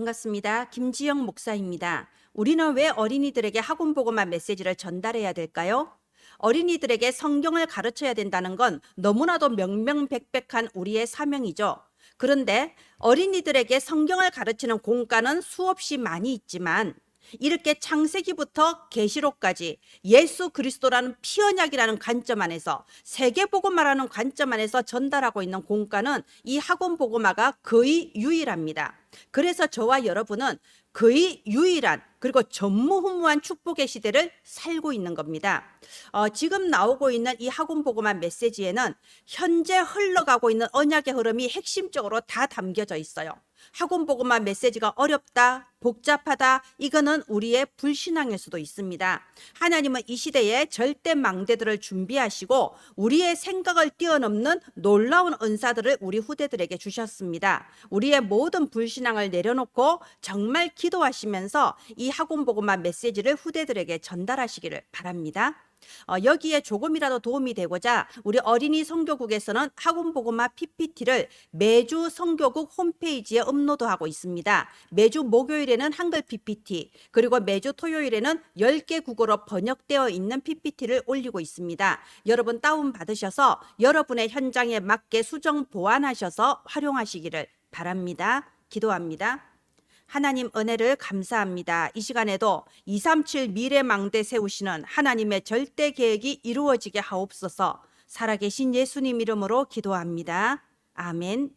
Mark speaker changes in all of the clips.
Speaker 1: 반갑습니다. 김지영 목사입니다. 우리는 왜 어린이들에게 학원 보고만 메시지를 전달해야 될까요? 어린이들에게 성경을 가르쳐야 된다는 건 너무나도 명명백백한 우리의 사명이죠. 그런데 어린이들에게 성경을 가르치는 공과는 수없이 많이 있지만 이렇게 창세기부터 계시록까지 예수 그리스도라는 피언약이라는 관점 안에서 세계 복음화라는 관점 안에서 전달하고 있는 공과는 이 학원 복음화가 거의 유일합니다. 그래서 저와 여러분은 거의 유일한 그리고 전무후무한 축복의 시대를 살고 있는 겁니다. 어, 지금 나오고 있는 이 학원 복음화 메시지에는 현재 흘러가고 있는 언약의 흐름이 핵심적으로 다 담겨져 있어요. 학원 복음화 메시지가 어렵다, 복잡하다, 이거는 우리의 불신앙일 수도 있습니다. 하나님은 이 시대에 절대 망대들을 준비하시고 우리의 생각을 뛰어넘는 놀라운 은사들을 우리 후대들에게 주셨습니다. 우리의 모든 불신앙을 내려놓고 정말 기도하시면서 이 학원 복음화 메시지를 후대들에게 전달하시기를 바랍니다. 어, 여기에 조금이라도 도움이 되고자 우리 어린이 성교국에서는 학원 보고마 PPT를 매주 성교국 홈페이지에 업로드 하고 있습니다. 매주 목요일에는 한글 PPT, 그리고 매주 토요일에는 10개 국어로 번역되어 있는 PPT를 올리고 있습니다. 여러분 다운 받으셔서 여러분의 현장에 맞게 수정 보완하셔서 활용하시기를 바랍니다. 기도합니다. 하나님 은혜를 감사합니다. 이 시간에도 237 미래망대 세우시는 하나님의 절대 계획이 이루어지게 하옵소서. 살아계신 예수님 이름으로 기도합니다. 아멘.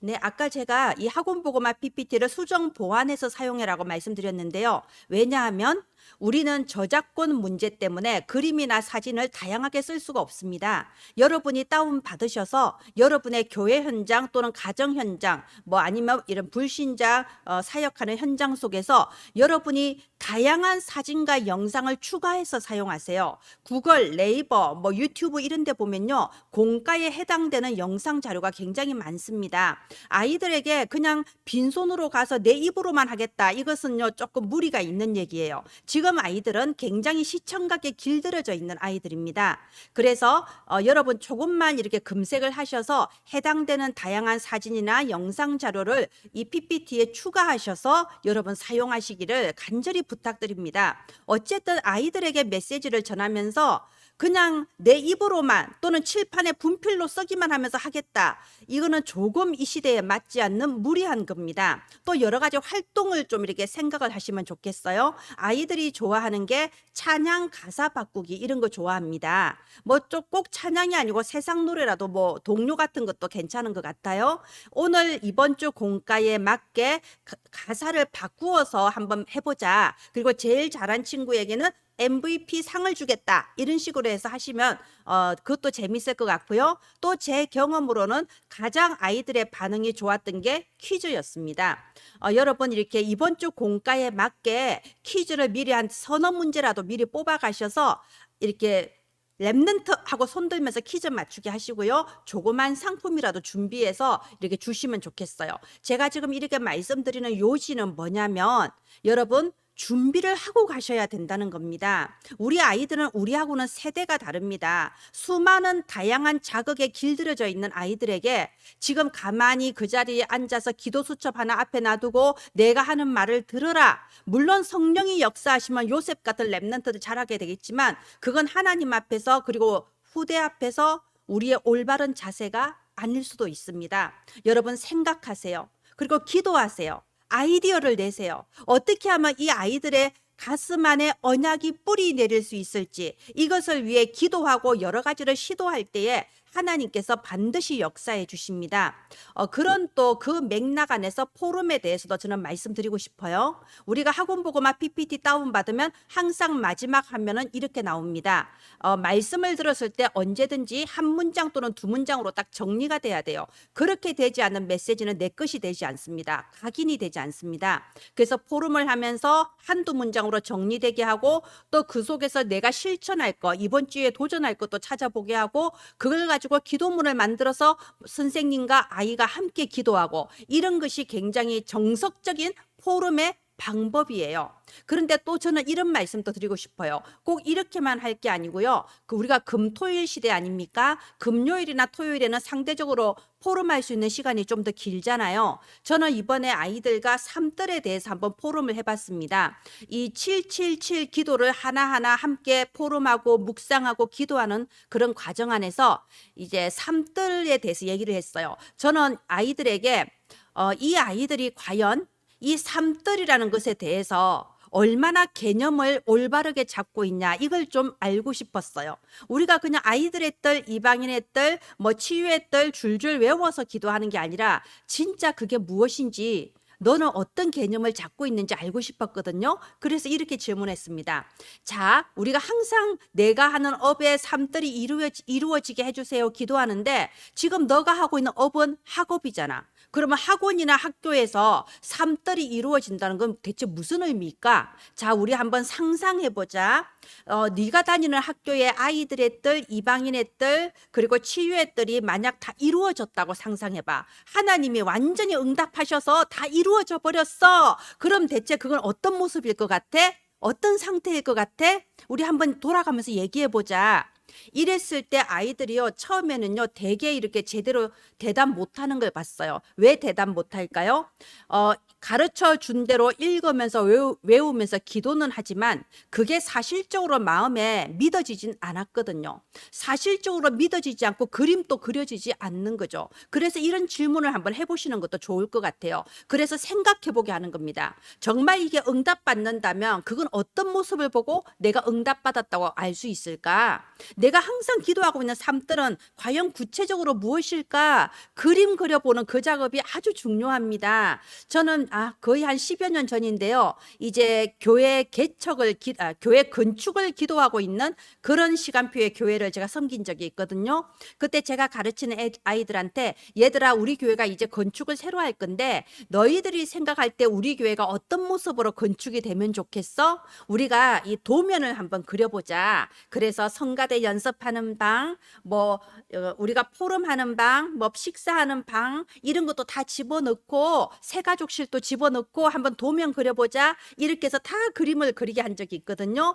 Speaker 1: 네, 아까 제가 이 학원 보고마 PPT를 수정 보완해서 사용해라고 말씀드렸는데요. 왜냐하면 우리는 저작권 문제 때문에 그림이나 사진을 다양하게 쓸 수가 없습니다. 여러분이 다운 받으셔서 여러분의 교회 현장 또는 가정 현장, 뭐 아니면 이런 불신자 어, 사역하는 현장 속에서 여러분이 다양한 사진과 영상을 추가해서 사용하세요. 구글, 네이버, 뭐 유튜브 이런 데 보면요. 공가에 해당되는 영상 자료가 굉장히 많습니다. 아이들에게 그냥 빈손으로 가서 내 입으로만 하겠다. 이것은요. 조금 무리가 있는 얘기예요. 지금 아이들은 굉장히 시청각에 길들여져 있는 아이들입니다. 그래서 어, 여러분 조금만 이렇게 검색을 하셔서 해당되는 다양한 사진이나 영상 자료를 이 PPT에 추가하셔서 여러분 사용하시기를 간절히 부탁드립니다. 어쨌든 아이들에게 메시지를 전하면서 그냥 내 입으로만 또는 칠판에 분필로 쓰기만 하면서 하겠다. 이거는 조금 이 시대에 맞지 않는 무리한 겁니다. 또 여러 가지 활동을 좀 이렇게 생각을 하시면 좋겠어요. 아이들이 좋아하는 게 찬양 가사 바꾸기 이런 거 좋아합니다. 뭐 꼭 찬양이 아니고 세상 노래라도 뭐 동요 같은 것도 괜찮은 것 같아요. 오늘 이번 주 공가에 맞게 가- 가사를 바꾸어서 한번 해보자. 그리고 제일 잘한 친구에게는 MVP 상을 주겠다 이런 식으로 해서 하시면 어 그것도 재밌을 것 같고요. 또 제 경험으로는 가장 아이들의 반응이 좋았던 게 퀴즈였습니다. 어, 여러분 이렇게 이번 주 공가에 맞게 퀴즈를 미리 한 서너 문제라도 미리 뽑아 가셔서 이렇게 랩넌트 하고 손들면서 퀴즈 맞추게 하시고요. 조그만 상품이라도 준비해서 이렇게 주시면 좋겠어요. 제가 지금 이렇게 말씀드리는 요지는 뭐냐면 여러분 준비를 하고 가셔야 된다는 겁니다. 우리 아이들은 우리하고는 세대가 다릅니다. 수많은 다양한 자극에 길들여져 있는 아이들에게 지금 가만히 그 자리에 앉아서 기도 수첩 하나 앞에 놔두고 내가 하는 말을 들어라. 물론 성령이 역사하시면 요셉 같은 랩런트들 잘하게 되겠지만 그건 하나님 앞에서 그리고 후대 앞에서 우리의 올바른 자세가 아닐 수도 있습니다. 여러분 생각하세요. 그리고 기도하세요. 아이디어를 내세요. 어떻게 하면 이 아이들의 가슴 안에 언약이 뿌리 내릴 수 있을지 이것을 위해 기도하고 여러 가지를 시도할 때에 하나님께서 반드시 역사해 주십니다. 어, 그런 또 그 맥락 안에서 포럼에 대해서도 저는 말씀드리고 싶어요. 우리가 학원 보고마 PPT 다운 받으면 항상 마지막 화면은 이렇게 나옵니다. 어, 말씀을 들었을 때 언제든지 한 문장 또는 두 문장으로 딱 정리가 돼야 돼요. 그렇게 되지 않는 메시지는 내 것이 되지 않습니다. 각인이 되지 않습니다. 그래서 포럼을 하면서 한두 문장으로 정리되게 하고 또 그 속에서 내가 실천할 거, 이번 주에 도전할 것도 찾아보게 하고 그걸 가지고 기도문을 만들어서 선생님과 아이가 함께 기도하고 이런 것이 굉장히 정석적인 포럼의 방법이에요. 그런데 또 저는 이런 말씀도 드리고 싶어요. 꼭 이렇게만 할 게 아니고요. 그 우리가 금토일 시대 아닙니까? 금요일이나 토요일에는 상대적으로 포럼할 수 있는 시간이 좀 더 길잖아요. 저는 이번에 아이들과 삼들에 대해서 한번 포럼을 해봤습니다. 이 777 기도를 하나하나 함께 포럼하고 묵상하고 기도하는 그런 과정 안에서 이제 삼들에 대해서 얘기를 했어요. 저는 아이들에게 어, 이 아이들이 과연 이 삼들이라는 것에 대해서 얼마나 개념을 올바르게 잡고 있냐 이걸 좀 알고 싶었어요. 우리가 그냥 아이들의 뜰, 이방인의 뜰, 뭐 치유의 뜰 줄줄 외워서 기도하는 게 아니라 진짜 그게 무엇인지 너는 어떤 개념을 잡고 있는지 알고 싶었거든요. 그래서 이렇게 질문했습니다. 자, 우리가 항상 내가 하는 업의 삶들이 이루어, 이루어지게 해주세요. 기도하는데 지금 너가 하고 있는 업은 학업이잖아. 그러면 학원이나 학교에서 삶들이 이루어진다는 건 대체 무슨 의미일까? 자, 우리 한번 상상해 보자. 어, 네가 다니는 학교의 아이들의 뜰, 이방인의 뜰, 그리고 치유의 뜰이 만약 다 이루어졌다고 상상해 봐. 하나님이 완전히 응답하셔서 다 이루어져 버렸어. 그럼 대체 그건 어떤 모습일 것 같아? 어떤 상태일 것 같아? 우리 한번 돌아가면서 얘기해 보자. 이랬을 때 아이들이요 처음에는요 되게 이렇게 제대로 대답 못하는 걸 봤어요. 왜 대답 못할까요? 어, 가르쳐 준 대로 읽으면서 외우, 외우 면서 기도는 하지만 그게 사실적으로 마음에 믿어지진 않았거든요. 사실적으로 믿어지지 않고 그림도 그려지지 않는 거죠. 그래서 이런 질문을 한번 해보시는 것도 좋을 것 같아요. 그래서 생각해보게 하는 겁니다. 정말 이게 응답받는다면 그건 어떤 모습을 보고 내가 응답받았다고 알 수 있을까? 내가 항상 기도하고 있는 삶들은 과연 구체적으로 무엇일까? 그림 그려보는 그 작업이 아주 중요합니다. 저는 아, 거의 한 10여 년 전인데요. 이제 교회 개척을, 기, 아, 교회 건축을 기도하고 있는 그런 시간표의 교회를 제가 섬긴 적이 있거든요. 그때 제가 가르치는 애, 아이들한테 얘들아, 우리 교회가 이제 건축을 새로 할 건데 너희들이 생각할 때 우리 교회가 어떤 모습으로 건축이 되면 좋겠어? 우리가 이 도면을 한번 그려보자. 그래서 성가대 연습하는 방, 뭐 어, 우리가 포럼하는 방, 뭐 식사하는 방 이런 것도 다 집어넣고 새 가족실도 집어넣고 한번 도면 그려보자. 이렇게 해서 다 그림을 그리게 한 적이 있거든요.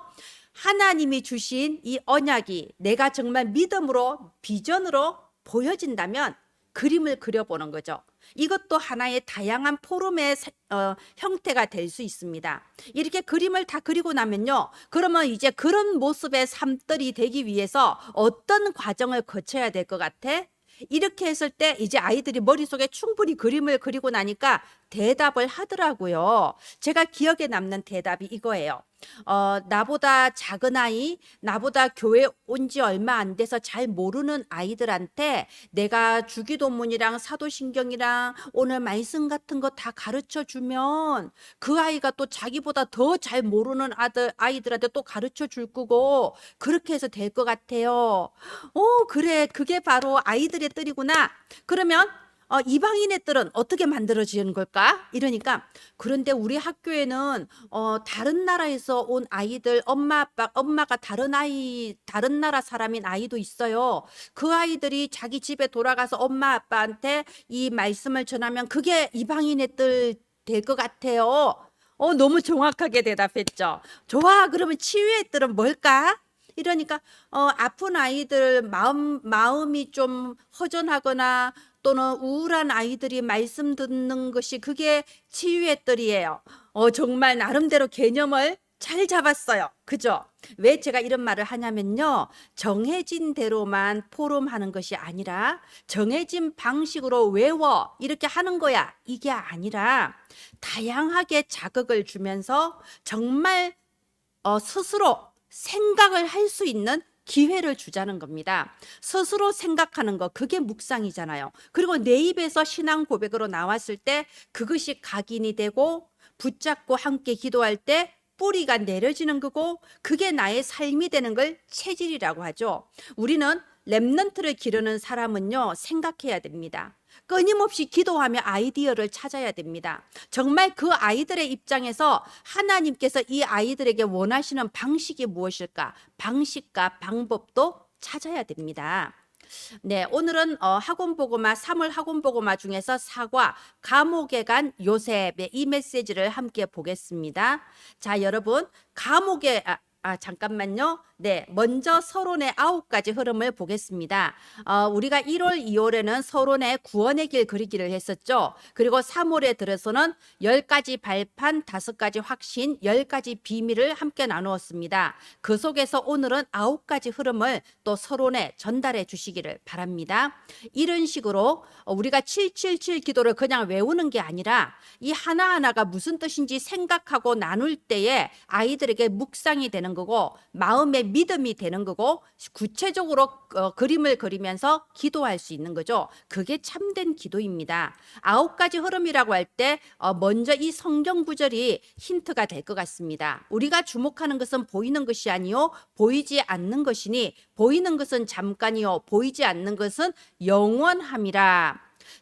Speaker 1: 하나님이 주신 이 언약이 내가 정말 믿음으로 비전으로 보여진다면 그림을 그려보는 거죠. 이것도 하나의 다양한 포럼의 사- 어, 형태가 될 수 있습니다. 이렇게 그림을 다 그리고 나면요. 그러면 이제 그런 모습의 삶들이 되기 위해서 어떤 과정을 거쳐야 될 것 같아? 이렇게 했을 때 이제 아이들이 머릿속에 충분히 그림을 그리고 나니까 대답을 하더라고요. 제가 기억에 남는 대답이 이거예요. 어, 나보다 작은 아이, 나보다 교회 온 지 얼마 안 돼서 잘 모르는 아이들한테 내가 주기도문이랑 사도신경이랑 오늘 말씀 같은 거 다 가르쳐 주면 그 아이가 또 자기보다 더 잘 모르는 아들, 아이들한테 또 가르쳐 줄 거고 그렇게 해서 될 것 같아요. 어, 그래. 그게 바로 아이들의 뜻이구나. 그러면 어, 이방인의 뜰은 어떻게 만들어지는 걸까? 이러니까 그런데 우리 학교에는 어, 다른 나라에서 온 아이들 엄마 아빠 엄마가 다른 아이 다른 나라 사람인 아이도 있어요. 그 아이들이 자기 집에 돌아가서 엄마 아빠한테 이 말씀을 전하면 그게 이방인의 뜰 될 것 같아요. 어, 너무 정확하게 대답했죠. 좋아. 그러면 치유의 뜰은 뭘까? 이러니까 어, 아픈 아이들 마음 마음이 좀 허전하거나 또는 우울한 아이들이 말씀 듣는 것이 그게 치유의 뜰이에요. 어, 정말 나름대로 개념을 잘 잡았어요. 그죠? 왜 제가 이런 말을 하냐면요. 정해진 대로만 포럼하는 것이 아니라 정해진 방식으로 외워 이렇게 하는 거야. 이게 아니라 다양하게 자극을 주면서 정말 어, 스스로 생각을 할 수 있는 기회를 주자는 겁니다. 스스로 생각하는 거 그게 묵상이잖아요. 그리고 내 입에서 신앙 고백으로 나왔을 때 그것이 각인이 되고 붙잡고 함께 기도할 때 뿌리가 내려지는 거고 그게 나의 삶이 되는 걸 체질이라고 하죠. 우리는 랩넌트를 기르는 사람은요 생각해야 됩니다. 끊임없이 기도하며 아이디어를 찾아야 됩니다. 정말 그 아이들의 입장에서 하나님께서 이 아이들에게 원하시는 방식이 무엇일까? 방식과 방법도 찾아야 됩니다. 네, 오늘은 어, 학원 보고마 3월 학원 보고마 중에서 사과 감옥에 간 요셉의 이 메시지를 함께 보겠습니다. 자, 여러분 감옥에 아, 아 잠깐만요. 네, 먼저 서론의 아홉 가지 흐름을 보겠습니다. 어, 우리가 1월, 2월에는 서론의 구원의 길 그리기를 했었죠. 그리고 3월에 들어서는 10가지 발판, 5가지 확신, 10가지 비밀을 함께 나누었습니다. 그 속에서 오늘은 아홉 가지 흐름을 또 서론에 전달해 주시기를 바랍니다. 이런 식으로 어, 우리가 777 기도를 그냥 외우는 게 아니라 이 하나하나가 무슨 뜻인지 생각하고 나눌 때에 아이들에게 묵상이 되는 거고 마음의 믿음이 되는 거고 구체적으로 어, 그림을 그리면서 기도할 수 있는 거죠. 그게 참된 기도입니다. 아홉 가지 흐름이라고 할때 어, 먼저 이 성경 구절이 힌트가 될 것 같습니다. 우리가 주목하는 것은 보이는 것이 아니요 보이지 않는 것이니 보이는 것은 잠깐이요 보이지 않는 것은 영원함이라.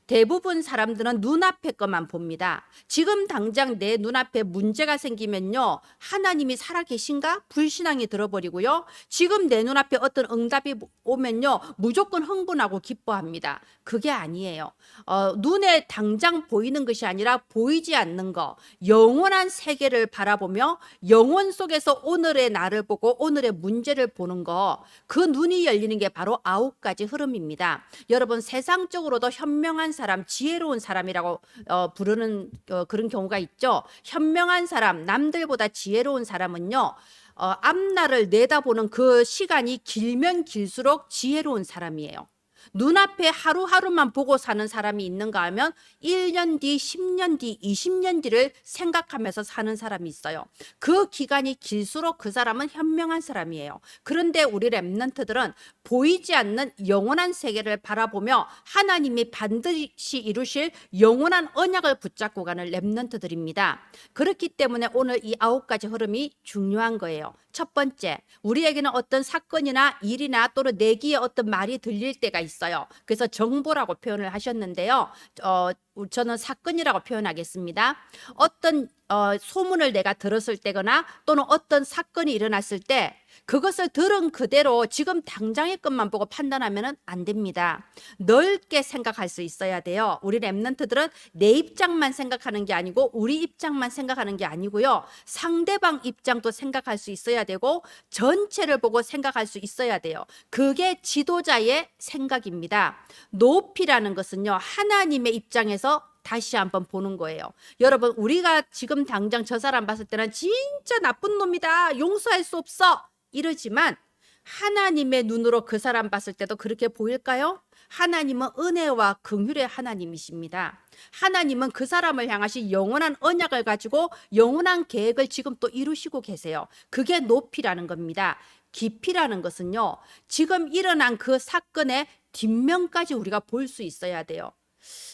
Speaker 1: 대부분 사람들은 눈앞의 것만 봅니다. 지금 당장 내 눈앞에 문제가 생기면요. 하나님이 살아계신가? 불신앙이 들어버리고요. 지금 내 눈앞에 어떤 응답이 오면요. 무조건 흥분하고 기뻐합니다. 그게 아니에요. 어, 눈에 당장 보이는 것이 아니라 보이지 않는 거. 영원한 세계를 바라보며 영원 속에서 오늘의 나를 보고 오늘의 문제를 보는 거. 그 눈이 열리는 게 바로 아홉 가지 흐름입니다. 여러분 세상적으로도 현명한 사람, 지혜로운 사람이라고 어, 부르는 어, 그런 경우가 있죠. 현명한 사람, 남들보다 지혜로운 사람은요. 어, 앞날을 내다보는 그 시간이 길면 길수록 지혜로운 사람이에요. 눈앞에 하루하루만 보고 사는 사람이 있는가 하면 1년 뒤, 10년 뒤, 20년 뒤를 생각하면서 사는 사람이 있어요. 그 기간이 길수록 그 사람은 현명한 사람이에요. 그런데 우리 랩런트들은 보이지 않는 영원한 세계를 바라보며 하나님이 반드시 이루실 영원한 언약을 붙잡고 가는 랩런트들입니다. 그렇기 때문에 오늘 이 아홉 가지 흐름이 중요한 거예요. 첫 번째, 우리에게는 어떤 사건이나 일이나 또는 내기에 어떤 말이 들릴 때가 있어요. 그래서 정보라고 표현을 하셨는데요. 어, 저는 사건이라고 표현하겠습니다. 어떤 어, 소문을 내가 들었을 때거나 또는 어떤 사건이 일어났을 때 그것을 들은 그대로 지금 당장의 것만 보고 판단하면 안 됩니다. 넓게 생각할 수 있어야 돼요. 우리 랩런트들은 내 입장만 생각하는 게 아니고 우리 입장만 생각하는 게 아니고요. 상대방 입장도 생각할 수 있어야 되고 전체를 보고 생각할 수 있어야 돼요. 그게 지도자의 생각입니다. 높이라는 것은요. 하나님의 입장에서 다시 한번 보는 거예요. 여러분, 우리가 지금 당장 저 사람 봤을 때는 진짜 나쁜 놈이다. 용서할 수 없어. 이러지만 하나님의 눈으로 그 사람 봤을 때도 그렇게 보일까요? 하나님은 은혜와 긍휼의 하나님이십니다. 하나님은 그 사람을 향하신 영원한 언약을 가지고 영원한 계획을 지금 또 이루시고 계세요. 그게 높이라는 겁니다. 깊이라는 것은요. 지금 일어난 그 사건의 뒷면까지 우리가 볼 수 있어야 돼요.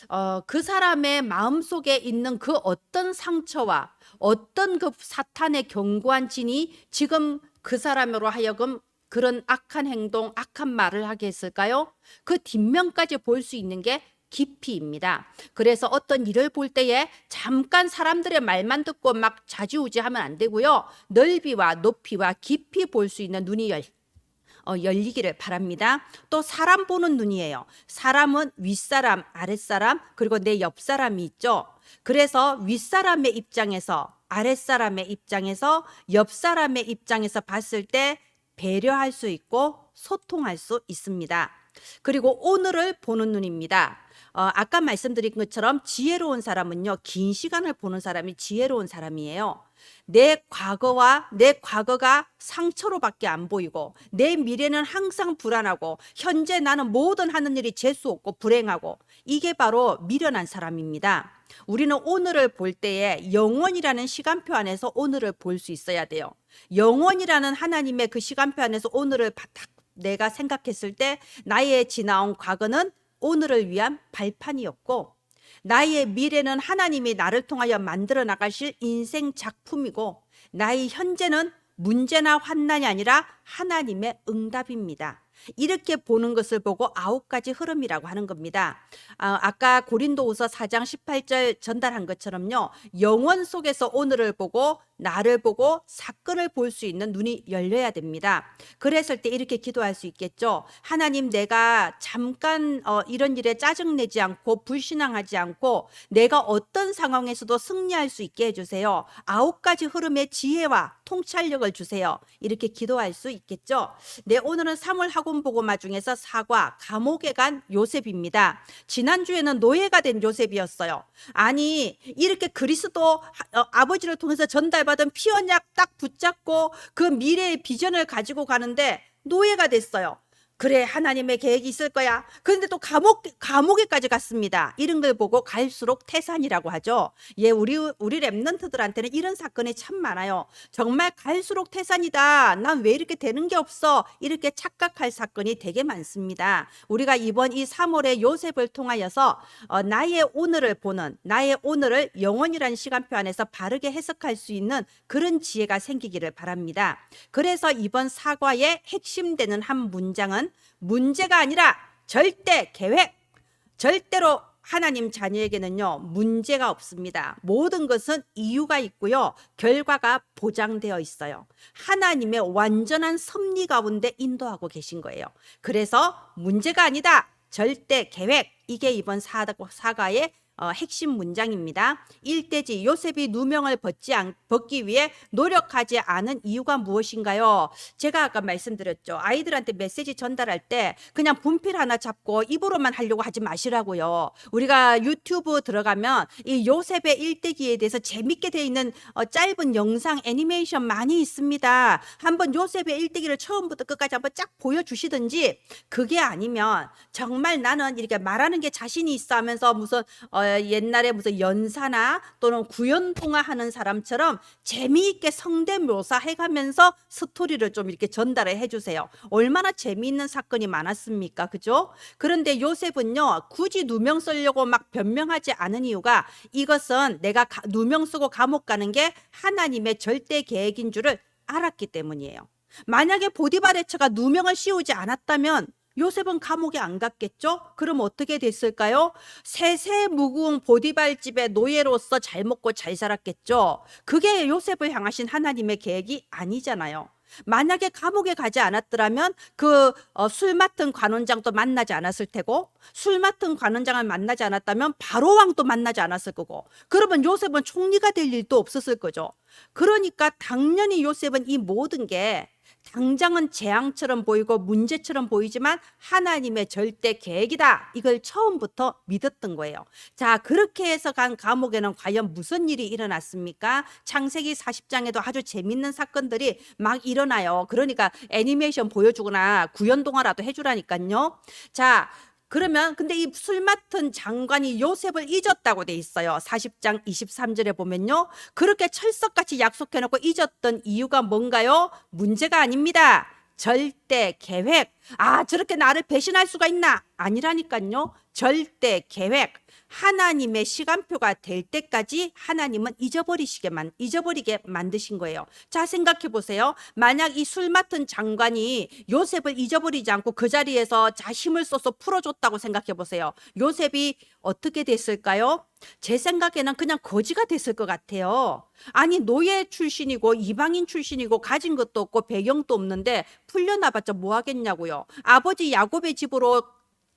Speaker 1: 어, 그 사람의 마음 속에 있는 그 어떤 상처와 어떤 그 사탄의 견고한 진이 지금 그 사람으로 하여금 그런 악한 행동, 악한 말을 하게 했을까요? 그 뒷면까지 볼 수 있는 게 깊이입니다. 그래서 어떤 일을 볼 때에 잠깐 사람들의 말만 듣고 막 자지우지하면 안 되고요. 넓이와 높이와 깊이 볼 수 있는 눈이 열, 어, 열리기를 바랍니다. 또 사람 보는 눈이에요. 사람은 윗사람, 아랫사람, 그리고 내 옆사람이 있죠. 그래서 윗사람의 입장에서 아랫사람의 입장에서 옆사람의 입장에서 봤을 때 배려할 수 있고 소통할 수 있습니다. 그리고 오늘을 보는 눈입니다. 어, 아까 말씀드린 것처럼 지혜로운 사람은요, 긴 시간을 보는 사람이 지혜로운 사람이에요. 내 과거와 내 과거가 상처로밖에 안 보이고 내 미래는 항상 불안하고 현재 나는 모든 하는 일이 재수 없고 불행하고 이게 바로 미련한 사람입니다. 우리는 오늘을 볼 때에 영원이라는 시간표 안에서 오늘을 볼 수 있어야 돼요. 영원이라는 하나님의 그 시간표 안에서 오늘을 딱 내가 생각했을 때 나의 지나온 과거는 오늘을 위한 발판이었고 나의 미래는 하나님이 나를 통하여 만들어 나가실 인생 작품이고 나의 현재는 문제나 환난이 아니라 하나님의 응답입니다. 이렇게 보는 것을 보고 아홉 가지 흐름이라고 하는 겁니다. 아, 아까 고린도후서 4장 18절 전달한 것처럼요. 영원 속에서 오늘을 보고 나를 보고 사건을 볼 수 있는 눈이 열려야 됩니다. 그랬을 때 이렇게 기도할 수 있겠죠. 하나님 내가 잠깐 어, 이런 일에 짜증내지 않고 불신앙하지 않고 내가 어떤 상황에서도 승리할 수 있게 해주세요. 아홉 가지 흐름의 지혜와 통찰력을 주세요. 이렇게 기도할 수 있겠죠. 네, 오늘은 3월 학원 보고마 중에서 사과, 감옥에 간 요셉입니다. 지난주에는 노예가 된 요셉이었어요. 아니, 이렇게 그리스도 하- 어, 아버지를 통해서 전달 받은 피 언약 딱 붙잡고 그 미래의 비전을 가지고 가는데 노예가 됐어요. 그래 하나님의 계획이 있을 거야. 그런데 또 감옥 감옥에까지 갔습니다. 이런 걸 보고 갈수록 태산이라고 하죠. 예, 우리 우리 랩런트들한테는 이런 사건이 참 많아요. 정말 갈수록 태산이다. 난 왜 이렇게 되는 게 없어? 이렇게 착각할 사건이 되게 많습니다. 우리가 이번 이 3월에 요셉을 통하여서 어, 나의 오늘을 보는 나의 오늘을 영원이라는 시간표 안에서 바르게 해석할 수 있는 그런 지혜가 생기기를 바랍니다. 그래서 이번 사과의 핵심되는 한 문장은 문제가 아니라 절대 계획. 절대로 하나님 자녀에게는요, 문제가 없습니다. 모든 것은 이유가 있고요, 결과가 보장되어 있어요. 하나님의 완전한 섭리 가운데 인도하고 계신 거예요. 그래서 문제가 아니다. 절대 계획. 이게 이번 사- 사과의 어, 핵심 문장입니다. 일대지 요셉이 누명을 벗지 않, 벗기 위해 노력하지 않은 이유가 무엇인가요? 제가 아까 말씀드렸죠. 아이들한테 메시지 전달할 때 그냥 분필 하나 잡고 입으로만 하려고 하지 마시라고요. 우리가 유튜브 들어가면 이 요셉의 일대기에 대해서 재밌게 돼 있는 어, 짧은 영상 애니메이션 많이 있습니다. 한번 요셉의 일대기를 처음부터 끝까지 한번 쫙 보여주시든지 그게 아니면 정말 나는 이렇게 말하는 게 자신이 있어 하면서 무슨 어, 옛날에 무슨 연사나 또는 구연통화 하는 사람처럼 재미있게 성대 묘사 해가면서 스토리를 좀 이렇게 전달을 해주세요. 얼마나 재미있는 사건이 많았습니까? 그죠? 그런데 요셉은요, 굳이 누명 쓰려고 막 변명하지 않은 이유가 이것은 내가 가- 누명 쓰고 감옥 가는 게 하나님의 절대 계획인 줄을 알았기 때문이에요. 만약에 보디바레처가 누명을 씌우지 않았다면 요셉은 감옥에 안 갔겠죠? 그럼 어떻게 됐을까요? 세세무궁 보디발 집의 노예로서 잘 먹고 잘 살았겠죠? 그게 요셉을 향하신 하나님의 계획이 아니잖아요. 만약에 감옥에 가지 않았더라면 그 술 맡은 관원장도 만나지 않았을 테고 술 맡은 관원장을 만나지 않았다면 바로 왕도 만나지 않았을 거고 그러면 요셉은 총리가 될 일도 없었을 거죠. 그러니까 당연히 요셉은 이 모든 게 당장은 재앙처럼 보이고 문제처럼 보이지만 하나님의 절대 계획이다. 이걸 처음부터 믿었던 거예요. 자, 그렇게 해서 간 감옥에는 과연 무슨 일이 일어났습니까? 창세기 40장에도 아주 재밌는 사건들이 막 일어나요. 그러니까 애니메이션 보여주거나 구연 동화라도 해주라니까요. 자, 그러면 근데 이 술 맡은 장관이 요셉을 잊었다고 돼 있어요. 40장 23절에 보면요. 그렇게 철석같이 약속해 놓고 잊었던 이유가 뭔가요? 문제가 아닙니다. 절대 계획. 아, 저렇게 나를 배신할 수가 있나? 아니라니까요. 절대 계획. 하나님의 시간표가 될 때까지 하나님은 잊어버리시게 만 잊어버리게 만드신 거예요. 자 생각해 보세요. 만약 이 술 맡은 장관이 요셉을 잊어버리지 않고 그 자리에서 자 힘을 써서 풀어줬다고 생각해 보세요. 요셉이 어떻게 됐을까요? 제 생각에는 그냥 거지가 됐을 것 같아요. 아니 노예 출신이고 이방인 출신이고 가진 것도 없고 배경도 없는데 풀려나봤자 뭐 하겠냐고요. 아버지 야곱의 집으로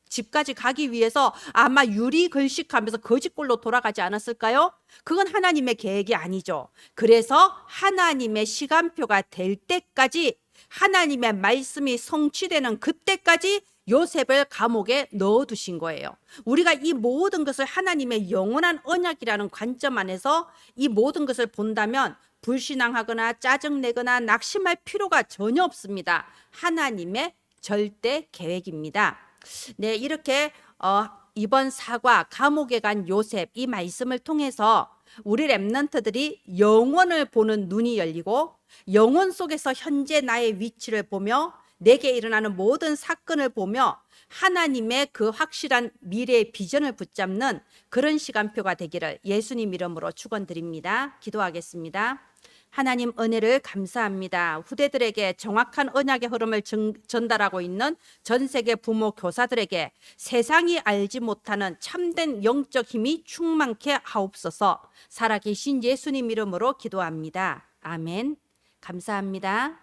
Speaker 1: 집까지 가기 위해서 아마 유리 글식하면서 거짓골로 돌아가지 않았을까요? 그건 하나님의 계획이 아니죠. 그래서 하나님의 시간표가 될 때까지 하나님의 말씀이 성취되는 그때까지 요셉을 감옥에 넣어두신 거예요. 우리가 이 모든 것을 하나님의 영원한 언약이라는 관점 안에서 이 모든 것을 본다면 불신앙하거나 짜증내거나 낙심할 필요가 전혀 없습니다. 하나님의 절대 계획입니다. 네, 이렇게 어, 이번 사과 감옥에 간 요셉 이 말씀을 통해서 우리 렘넌트들이 영원을 보는 눈이 열리고 영원 속에서 현재 나의 위치를 보며 내게 일어나는 모든 사건을 보며 하나님의 그 확실한 미래의 비전을 붙잡는 그런 시간표가 되기를 예수님 이름으로 축원드립니다. 기도하겠습니다. 하나님 은혜를 감사합니다. 후대들에게 정확한 언약의 흐름을 전, 전달하고 있는 전 세계 부모 교사들에게 세상이 알지 못하는 참된 영적 힘이 충만케 하옵소서. 살아계신 예수님 이름으로 기도합니다. 아멘. 감사합니다.